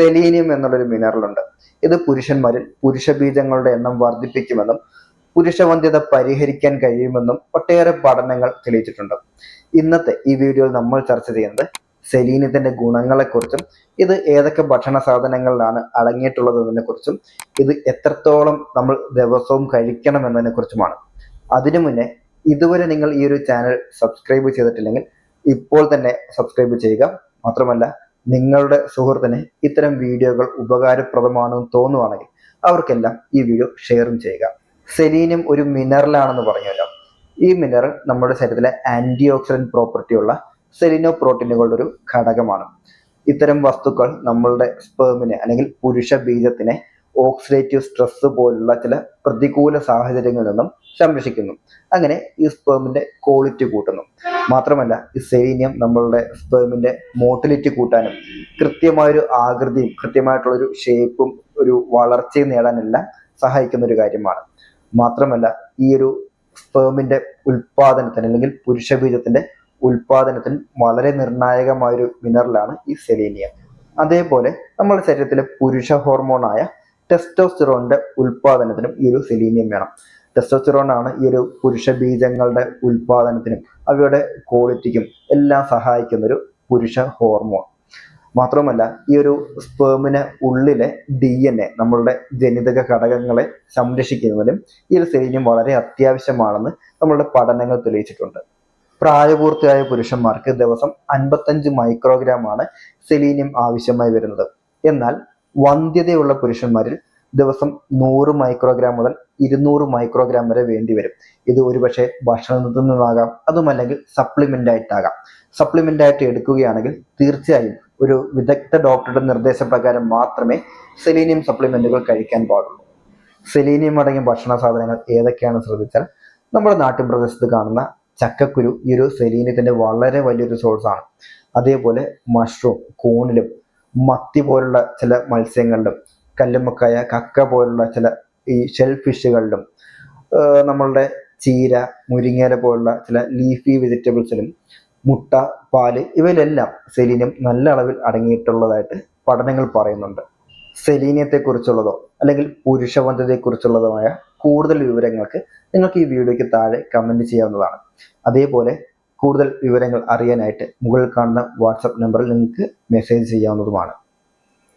Selenium എന്നുള്ളൊരു mineral ഉണ്ട്. ഇത് പുരുഷന്മാരിൽ പുരുഷ ബീജങ്ങളുടെ എണ്ണം വർദ്ധിപ്പിക്കുമെന്നും പുരുഷവന്ധ്യത പരിഹരിക്കാൻ കഴിയുമെന്നും ഒട്ടേറെ പഠനങ്ങൾ തെളിയിച്ചിട്ടുണ്ട്. ഇന്നത്തെ ഈ വീഡിയോയിൽ നമ്മൾ ചർച്ച ചെയ്യുന്നത് സെലീനിയത്തിന്റെ ഗുണങ്ങളെക്കുറിച്ചും ഇത് ഏതൊക്കെ ഭക്ഷണ സാധനങ്ങളിലാണ് അടങ്ങിയിട്ടുള്ളതെന്നതിനെ കുറിച്ചും ഇത് എത്രത്തോളം നമ്മൾ ദിവസവും കഴിക്കണം എന്നതിനെ കുറിച്ചുമാണ് അതിനു മുന്നേ ഇതുവരെ നിങ്ങൾ ഈ ഒരു ചാനൽ സബ്സ്ക്രൈബ് ചെയ്തിട്ടില്ലെങ്കിൽ ഇപ്പോൾ തന്നെ സബ്സ്ക്രൈബ് ചെയ്യുക. മാത്രമല്ല നിങ്ങളുടെ സുഹൃത്തിന് ഇത്തരം വീഡിയോകൾ ഉപകാരപ്രദമാണെന്ന് തോന്നുവാണെങ്കിൽ അവർക്കെല്ലാം ഈ വീഡിയോ ഷെയറും ചെയ്യുക. സെലീനിയം ഒരു മിനറലാണെന്ന് പറഞ്ഞല്ലോ ഈ മിനറൽ നമ്മുടെ ശരീരത്തിലെ ആന്റി ഓക്സിഡന്റ് പ്രോപ്പർട്ടി ഉള്ള സെലിനോ പ്രോട്ടീനുകളുടെ ഒരു ഘടകമാണ്. ഇത്തരം വസ്തുക്കൾ നമ്മളുടെ സ്പേമിനെ അല്ലെങ്കിൽ പുരുഷ ബീജത്തിനെ ഓക്സിഡേറ്റീവ് സ്ട്രെസ് പോലുള്ള ചില പ്രതികൂല സാഹചര്യങ്ങളിൽ നിന്നും സംരക്ഷിക്കുന്നു. അങ്ങനെ ഈ സ്പേമിന്റെ ക്വാളിറ്റി കൂട്ടുന്നു. മാത്രമല്ല ഈ സെലീനിയം നമ്മളുടെ സ്പേമിന്റെ മോട്ടിലിറ്റി കൂട്ടാനും കൃത്യമായൊരു ആകൃതിയും കൃത്യമായിട്ടുള്ളൊരു ഷേപ്പും ഒരു വളർച്ചയും നേടാനെല്ലാം സഹായിക്കുന്ന ഒരു കാര്യമാണ്. മാത്രമല്ല ഈ ഒരു സ്പേമിന്റെ ഉൽപാദനത്തിന് അല്ലെങ്കിൽ പുരുഷ ബീജത്തിന്റെ ഉൽപാദനത്തിന് വളരെ നിർണായകമായൊരു മിനറലാണ് ഈ സെലീനിയം അതേപോലെ നമ്മുടെ ശരീരത്തിലെ പുരുഷ ഹോർമോണായ ടെസ്റ്റോസ്റ്റിറോണിന്റെ ഉൽപാദനത്തിനും ഈ ഒരു സെലീനിയം വേണം. ടെസ്റ്റോസ്റ്റിറോൺ ആണ് ഈ ഒരു പുരുഷ ബീജങ്ങളുടെ ഉൽപാദനത്തിനും അവയുടെ ക്വാളിറ്റിക്കും എല്ലാം സഹായിക്കുന്ന ഒരു പുരുഷ ഹോർമോൺ മാത്രമല്ല ഈ ഒരു സ്പേമിന് ഉള്ളിലെ ഡി എൻ എ നമ്മളുടെ ജനിതക ഘടകങ്ങളെ സംരക്ഷിക്കുന്നതിനും ഈ ഒരു സെലീനിയം വളരെ അത്യാവശ്യമാണെന്ന് നമ്മളുടെ പഠനങ്ങൾ തെളിയിച്ചിട്ടുണ്ട്. പ്രായപൂർത്തിയായ പുരുഷന്മാർക്ക് ദിവസം അൻപത്തഞ്ച് മൈക്രോഗ്രാം ആണ് സെലീനിയം ആവശ്യമായി വരുന്നത്. എന്നാൽ വന്ധ്യതയുള്ള പുരുഷന്മാരിൽ ദിവസം നൂറ് മൈക്രോഗ്രാം മുതൽ ഇരുന്നൂറ് മൈക്രോഗ്രാം വരെ വേണ്ടി വരും. ഇത് ഒരുപക്ഷെ ഭക്ഷണത്തിൽ നിന്നാകാം അതുമല്ലെങ്കിൽ സപ്ലിമെന്റ് ആയിട്ടാകാം. സപ്ലിമെന്റ് ആയിട്ട് എടുക്കുകയാണെങ്കിൽ തീർച്ചയായും ഒരു വിദഗ്ധ ഡോക്ടറുടെ നിർദ്ദേശപ്രകാരം മാത്രമേ സെലീനിയം സപ്ലിമെന്റുകൾ കഴിക്കാൻ പാടുള്ളൂ. സെലീനിയം അടങ്ങിയ ഭക്ഷണ സാധനങ്ങൾ ഏതൊക്കെയാണെന്ന് ശ്രദ്ധിച്ചാൽ നമ്മുടെ നാട്ടിൻ പ്രദേശത്ത് കാണുന്ന ചക്കക്കുരു ഈ ഒരു സെലീനിയത്തിന്റെ വളരെ വലിയൊരു സോഴ്സ് ആണ്. അതേപോലെ മഷ്റൂം കൂണിലും മത്തി പോലുള്ള ചില മത്സ്യങ്ങളിലും കല്ലുമ്മക്കായ കക്ക പോലുള്ള ചില ഈ ഷെൽ ഫിഷുകളിലും നമ്മളുടെ ചീര മുരിങ്ങയില പോലുള്ള ചില ലീഫി വെജിറ്റബിൾസിലും മുട്ട പാൽ ഇവയിലെല്ലാം സെലീനിയം നല്ല അളവിൽ അടങ്ങിയിട്ടുള്ളതായിട്ട് പഠനങ്ങൾ പറയുന്നുണ്ട്. സെലീനിയത്തെക്കുറിച്ചുള്ളതോ അല്ലെങ്കിൽ പുരുഷവന്ധതയെക്കുറിച്ചുള്ളതുമായ കൂടുതൽ വിവരങ്ങൾക്ക് നിങ്ങൾക്ക് ഈ വീഡിയോയ്ക്ക് താഴെ കമന്റ് ചെയ്യാവുന്നതാണ്. അതേപോലെ കൂടുതൽ വിവരങ്ങൾ അറിയാനായിട്ട് മുകളിൽ കാണുന്ന വാട്സപ്പ് നമ്പറിൽ നിങ്ങൾക്ക് മെസ്സേജ് ചെയ്യാവുന്നതുമാണ്.